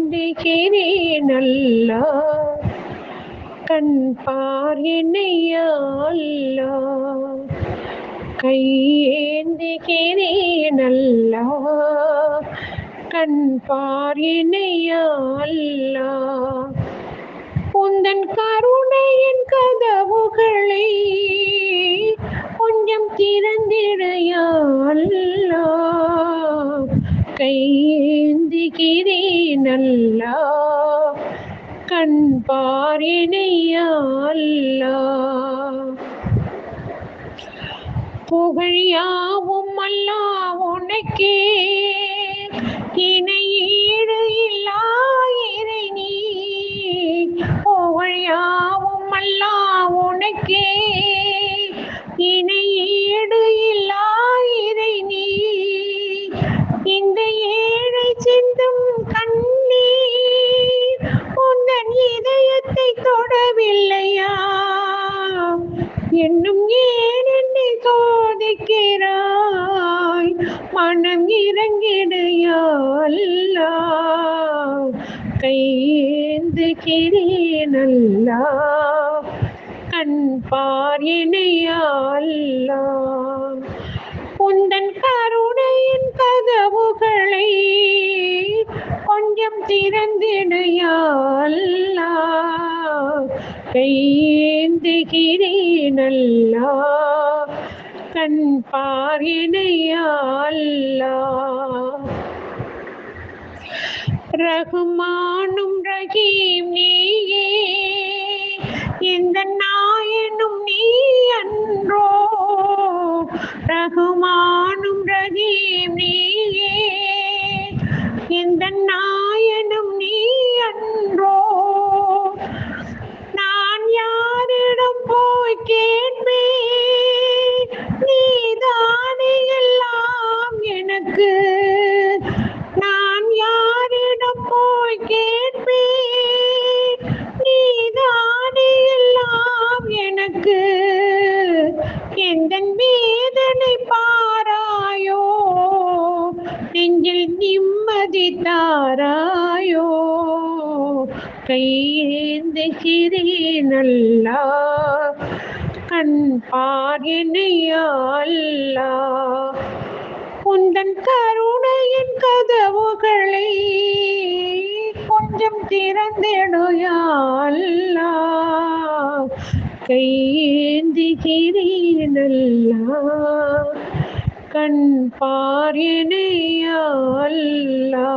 கையேந்துகிறேன் அல்லா கண் பார் என்னையா அல்லா அல்லா கண் பார் என்னையா உந்தன் கருணையின் கதவுகளை கையேந்திக்கிறேன் அல்லா கண் பாரினையல்லா புகழியாவும் அல்லா உனக்கே? இணையீடு இல்லாயிரை நீ புகழியாவும் அல்லா உனக்கே? இணை ஏன் என்னை சோதிக்கிறாய் மனம் இறங்கிடையா அல்லா கையேந்துகிறேன் அல்லா கண் பார் இணையா உந்தன் கருணையின் கதவுகளை கொஞ்சம் திறந்திடையா கையேந்துகிறேன் அல்லா கண் பாரினையல்லா ரகுமானும் ரஹீம் நீயே எந்த நாயனும் நீ அன்றோ. ரகுமானும் ரஹீம் நீயே எந்த நாயனும் போய் நீதானே எல்லாம் எனக்கு. நான் யாரிடம் போய் கேட்பேன். நீதானே எல்லாம் எனக்கு. எந்த வேதனை பாராயோ? நெஞ்சில் நிம்மதி தாராயோ? கையேந்துகிறேன் அல்லா கண் பாரினையா உந்தன் கருணையின் கதவுகளை கொஞ்சம் திறந்திடுயல்லா? கையேந்துகிறேன் அல்லா கண் பாரினையா அல்லா